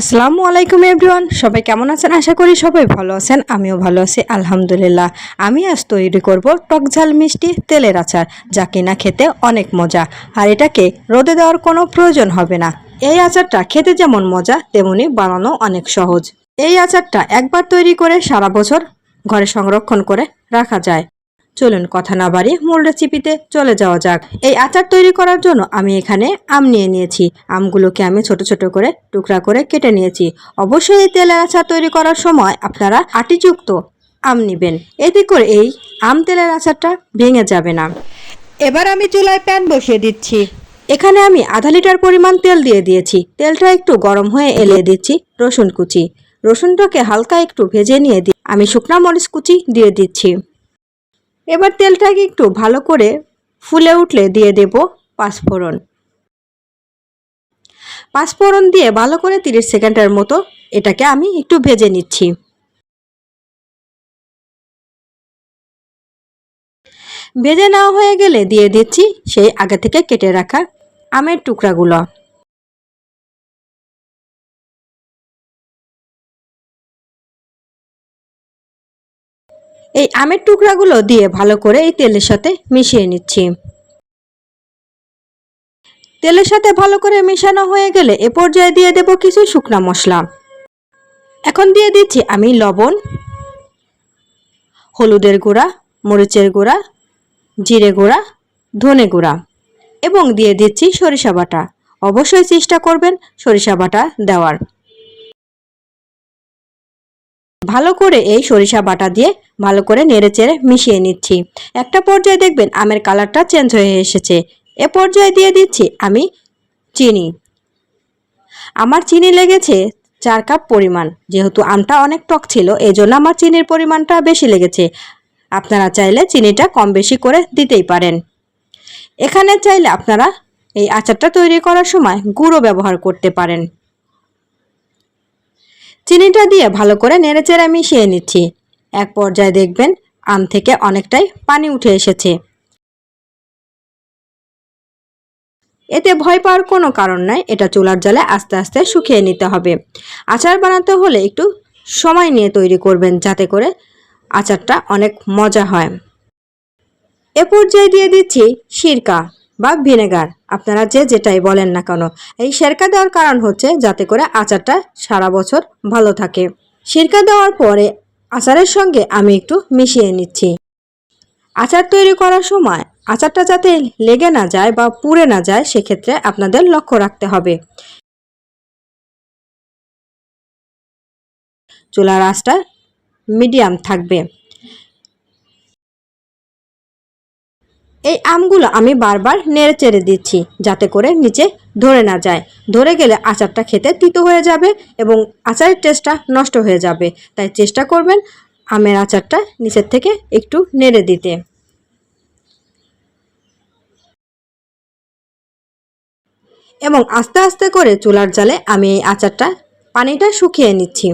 আসসালামু আলাইকুম এভরিওয়ান, সবাই কেমন আছেন? আশা করি সবাই ভালো আছেন, আমিও ভালো আছি, আলহামদুলিল্লাহ। আমি আজ তৈরি করব টক ঝাল মিষ্টি তেলের আচার, যা কিনা খেতে অনেক মজা। আর এটাকে রোদে দেওয়ার কোনো প্রয়োজন হবে না। এই আচারটা খেতে যেমন মজা, তেমনি বানানো অনেক সহজ। এই আচারটা একবার তৈরি করে সারা বছর ঘরে সংরক্ষণ করে রাখা যায়। চলুন কথা না বাড়িয়ে মূল রেসিপিতে চলে যাওয়া যাক। এই আচার তৈরি করার জন্য আমি এখানে আম নিয়ে নিয়েছি। আমগুলোকে আমি ছোট ছোট করে টুকরা করে কেটে নিয়েছি। অবশ্যই এই তেলের আচার তৈরি করার সময় আপনারা আটিযুক্ত আম নেবেন। এতে করে এই আম তেলের আচারটা ভেঙে যাবে না। এবার আমি চুলায় প্যান বসিয়ে দিচ্ছি। এখানে আমি আধা লিটার পরিমাণ তেল দিয়ে দিয়েছি। তেলটা একটু গরম হয়ে এলে দিচ্ছি রসুন কুচি। রসুনটাকে হালকা একটু ভেজে নিয়ে দিই আমি শুকনা মরিচ কুচি দিয়ে দিচ্ছি। এবার তেলটাকে একটু ভালো করে ফুলে উঠলে দিয়ে দেব পাঁচফোড়ন। পাঁচফোড়ন দিয়ে ভালো করে তিরিশ সেকেন্ডের মতো এটাকে আমি একটু ভেজে নিচ্ছি। ভেজে নেওয়া হয়ে গেলে দিয়ে দিচ্ছি সেই আগে থেকে কেটে রাখা আমের টুকরাগুলো। এই আমের টুকরাগুলো দিয়ে ভালো করে এই তেলের সাথে মিশিয়ে নিচ্ছি। তেলের সাথে ভালো করে মেশানো হয়ে গেলে এ পর্যায়ে দিয়ে দেব কিছু শুকনা মশলা। এখন দিয়ে দিচ্ছি আমি লবণ, হলুদের গুঁড়া, মরিচের গুঁড়া, জিরে গুঁড়া, ধনে গুঁড়া এবং দিয়ে দিচ্ছি সরিষা বাটা। অবশ্যই চেষ্টা করবেন সরিষা বাটা দেওয়ার। ভালো করে এই সরিষা বাটা দিয়ে ভালো করে নেড়ে চেড়ে মিশিয়ে নিচ্ছি। একটা পর্যায়ে দেখবেন আমের কালারটা চেঞ্জ হয়ে এসেছে। এ পর্যায়ে দিয়ে দিচ্ছি আমি চিনি। আমার চিনি লেগেছে চার কাপ পরিমাণ। যেহেতু আমটা অনেক টক ছিল এই জন্য আমার চিনির পরিমাণটা বেশি লেগেছে। আপনারা চাইলে চিনিটা কম বেশি করে দিতেই পারেন। এখানে চাইলে আপনারা এই আচারটা তৈরি করার সময় গুঁড়ো ব্যবহার করতে পারেন। চিনিটা দিয়ে ভালো করে নেড়েচেড়ে মিশিয়ে নিচ্ছি। এক পর্যায়ে দেখবেন আম থেকে অনেকটাই পানি উঠে এসেছে। এতে ভয় পাওয়ার কোনো কারণ নাই, এটা চুলার জলে আস্তে আস্তে শুকিয়ে নিতে হবে। আচার বানাতে হলে একটু সময় নিয়ে তৈরি করবেন যাতে করে আচারটা অনেক মজা হয়। এ পর্যায়ে দিয়ে দিচ্ছি সিরকা। বা ভিনেগার। আপনারা যে যেটাই বলেন না কেন, এই সেরকা দেওয়ার কারণ হচ্ছে যাতে করে আচারটা সারা বছর ভালো থাকে। সিরকা দেওয়ার পরে আচারের সঙ্গে আমি একটু মিশিয়ে নিচ্ছি। আচার তৈরি করার সময় আচারটা যাতে লেগে না যায় বা পুড়ে না যায়, সেক্ষেত্রে আপনাদের লক্ষ্য রাখতে হবে। চুলার আঁচটা মিডিয়াম থাকবে। এই আমগুলো আমি বারবার নেড়ে চেড়ে দিচ্ছি যাতে করে নিচে ধরে না যায়। ধরে গেলে আচারটা খেতে তিতো হয়ে যাবে এবং আচারের টেস্টটা নষ্ট হয়ে যাবে। তাই চেষ্টা করবেন আমের আচারটা নিচের থেকে একটু নেড়ে দিতে। এবং আস্তে আস্তে করে চুলার জালে আমি এই আচারটা পানিটা শুকিয়ে নিচ্ছি।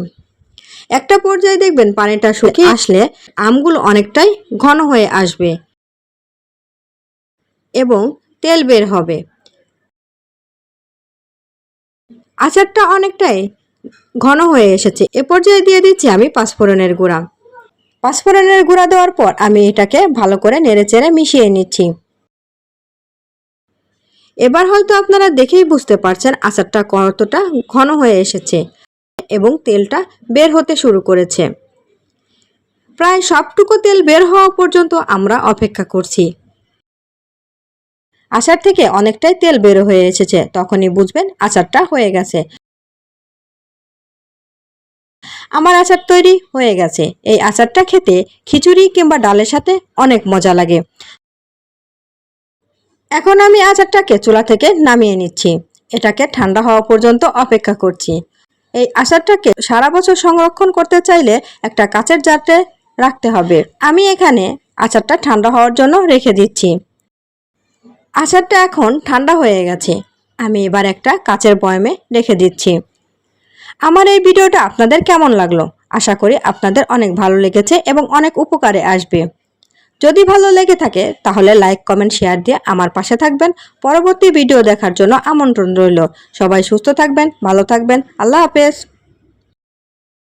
একটা পর্যায়ে দেখবেন পানিটা শুকিয়ে আসলে আমগুলো অনেকটাই ঘন হয়ে আসবে। এবং তেল বের হবে। আচারটা অনেকটাই ঘন হয়ে এসেছে। এ পর্যায়ে দিয়ে দিচ্ছি আমি পাঁচফোড়নের গুঁড়া। পাঁচফোড়নের গুঁড়া দেওয়ার পর আমি এটাকে ভালো করে নেড়েচেড়ে মিশিয়ে নিচ্ছি। এবার হয়তো আপনারা দেখেই বুঝতে পারছেন আচারটা কতটা ঘন হয়ে এসেছে এবং তেলটা বের হতে শুরু করেছে। প্রায় সবটুকু তেল বের হওয়া পর্যন্ত আমরা অপেক্ষা করছি। আচার থেকে অনেকটাই তেল বের হয়ে এসেছে। তখনই বুঝবেন আচারটা হয়ে গেছে। আমার আচার তৈরি হয়ে গেছে। এই আচারটা খেতে খিচুড়ি কিংবা ডালের সাথে অনেক মজা লাগে। এখন আমি আচারটাকে চুলা থেকে নামিয়ে নিচ্ছি। এটাকে ঠান্ডা হওয়া পর্যন্ত অপেক্ষা করছি। এই আচারটাকে সারা বছর সংরক্ষণ করতে চাইলে একটা কাচের জারে রাখতে হবে। আমি এখানে আচারটা ঠান্ডা হওয়ার জন্য রেখে দিচ্ছি। আচারটা এখন ঠান্ডা হয়ে গেছে। আমি এবার একটা কাচের বয়মে রেখে দিচ্ছি। আমার এই ভিডিওটা আপনাদের কেমন লাগল? আশা করি আপনাদের অনেক ভালো লেগেছে এবং অনেক উপকারে আসবে। যদি ভালো লেগে থাকে, তাহলে লাইক, কমেন্ট, শেয়ার দিয়ে আমার পাশে থাকবেন। পরবর্তী ভিডিও দেখার জন্য আমন্ত্রণ রইল। সবাই সুস্থ থাকবেন, ভালো থাকবেন। আল্লাহ হাফেজ।